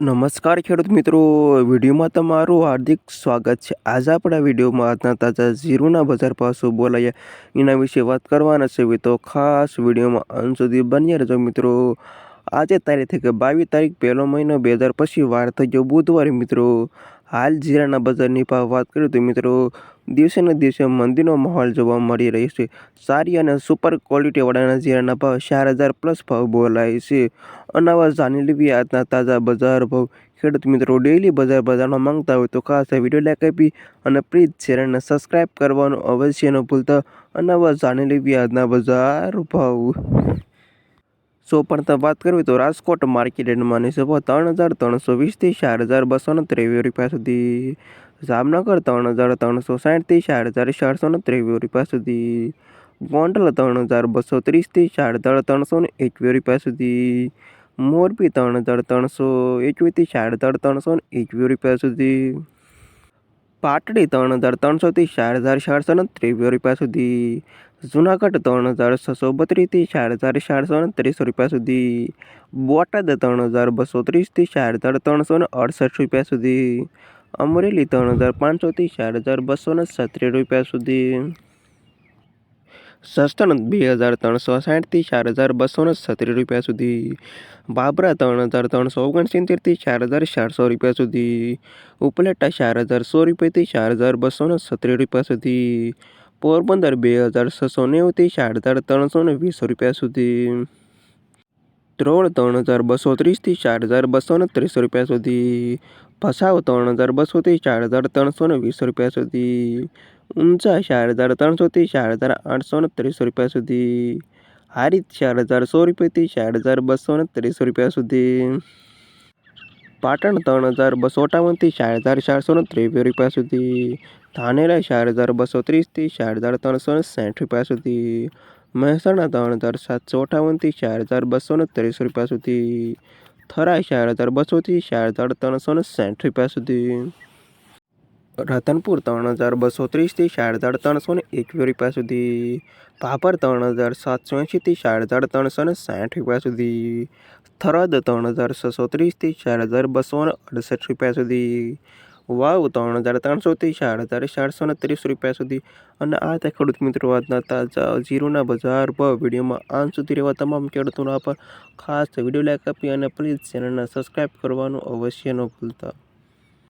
નમસ્કાર ખેડૂત મિત્રો. વિડીયોમાં તમારું હાર્દિક સ્વાગત છે. આજે આપણા વિડીયોમાં આજના તાજા ઝીરોના બજાર પાસો બોલાયા એના વિશે વાત કરવાના છે. તો ખાસ વિડીયોમાં અંત સુધી બન્યા રહેજો મિત્રો. આજે તારીખ કે બાવીસ તારીખ પહેલો મહિનો બે હજાર પછી વાર થઈ ગયો બુધવારે મિત્રો. હાલ જીરાના બજારની ભાવ વાત કરીએ તો મિત્રો, દિવસે ને દિવસે મંદીનો માહોલ જોવા મળી રહ્યો છે. સારી અને સુપર ક્વોલિટીવાળાના જીરાના ભાવ ચાર હજાર પ્લસ ભાવ બોલાય છે. અનાવા જાણી લેવી આજના તાજા બજાર ભાવ. ખેડૂત મિત્રો ડેઈલી બજાર બજારમાં માંગતા હોય તો ખાસ વીડિયો લાઈક આપી અને પ્લીઝ ચેનલને સબસ્ક્રાઈબ કરવાનું અવશ્ય ન ભૂલતા. અનાવા જાણી લેવી આજના બજાર ભાવ. સો પણ તમે વાત કરવી તો રાજકોટ માર્કેટ યાર્ડમાં ભાવ ત્રણ હજાર ત્રણસો વીસથી ચાર હજાર બસો ને ત્રેવીસ રૂપિયા સુધી. જામનગર ત્રણ હજાર ત્રણસો સાઠથી ચાર હજાર ચારસો ને ત્રેવીસ રૂપિયા સુધી. ગોંડલ ત્રણ હજાર બસો ત્રીસથી ચાર હજાર ત્રણસો ને એકવીસ રૂપિયા સુધી. મોરબી ત્રણ હજાર ત્રણસો એકવીસથી ચાર હજાર ત્રણસો ને એકવીસ રૂપિયા સુધી. પાટડી ત્રણ હજાર ત્રણસોથી ચાર હજાર ચારસો ને ત્રેવીસ રૂપિયા સુધી. જુનાગઢ ત્રણ હજાર છસો બત્રીસથી ચાર હજાર ચારસો ને ત્રીસ રૂપિયા સુધી. બોટાદ ત્રણ હજાર બસો ત્રીસથી ચાર હજાર ત્રણસો ને અડસઠ રૂપિયા સુધી. અમરેલી ત્રણ હજાર પાંચસોથી ચાર હજાર બસો ને રૂપિયા સુધી. સસ્તન બે હજાર ત્રણસો સાઠથી ચાર હજાર બસો ને છત્રીસ રૂપિયા સુધી. બાબરા ત્રણ હજાર ત્રણસો ઓગણસિત્તેરથી ચાર હજાર ચારસો રૂપિયા સુધી. ઉપલેટા ચાર હજાર સો રૂપિયાથી ચાર હજાર બસો ને છત્રીસ રૂપિયા સુધી. પોરબંદર બે હજાર છસો નેવુંથી ચાર હજાર ત્રણસો ને વીસ રૂપિયા સુધી. ત્રોળ ત્રણ હજાર બસો ત્રીસથી ચાર હજાર બસો ને ત્રીસ રૂપિયા સુધી. ભસાવ ત્રણ હજાર બસોથી ચાર હજાર ત્રણસો ને વીસ રૂપિયા સુધી. ઊંચા ચાર હજાર ત્રણસોથી ચાર હજાર આઠસો ને ત્રીસો રૂપિયા સુધી હારી ચાર હજાર સો રૂપિયાથી ચાર હજાર બસો ને ત્રીસો રૂપિયા સુધી પાટણ ત્રણ હજાર બસો અઠાવનથી ચાર હજાર ચારસો ને ત્રેવીસ રૂપિયા સુધી ધાનેરા ચાર હજાર બસો ત્રીસથી ચાર હજાર ત્રણસો ને સાઠ રૂપિયા સુધી મહેસાણા ત્રણ હજાર સાતસો અઠાવનથી ચાર હજાર બસો ને ત્રીસ રૂપિયા સુધી થરા ચાર હજાર બસોથી ચાર હજાર ત્રણસો ને સાઠ રૂપિયા સુધી રતનપુર ત્રણ હજાર બસો ત્રીસથી હજાર ત્રણસો ને એકવીસ રૂપિયા સુધી. ભાભર ત્રણ હજાર સાતસો એંશીથી હજાર ત્રણસો ને સાઠ રૂપિયા સુધી. થરાદ ત્રણ હજાર છસો ત્રીસથી ચાર હજાર બસો ને અડસઠ રૂપિયા સુધી. વાવ ત્રણ હજાર ત્રણસોથી ચાર હજાર ચારસો ને ત્રીસ રૂપિયા સુધી. અને આ તે ખેડૂત મિત્રો આજના તાજા જીરોના બજાર પર વિડીયોમાં. આન સુધી રહેવા તમામ ખેડૂતોના પર ખાસ વીડિયો લાઈક આપી અને પ્લીઝ ચેનલને સબસ્ક્રાઈબ કરવાનું અવશ્ય ન ભૂલતા.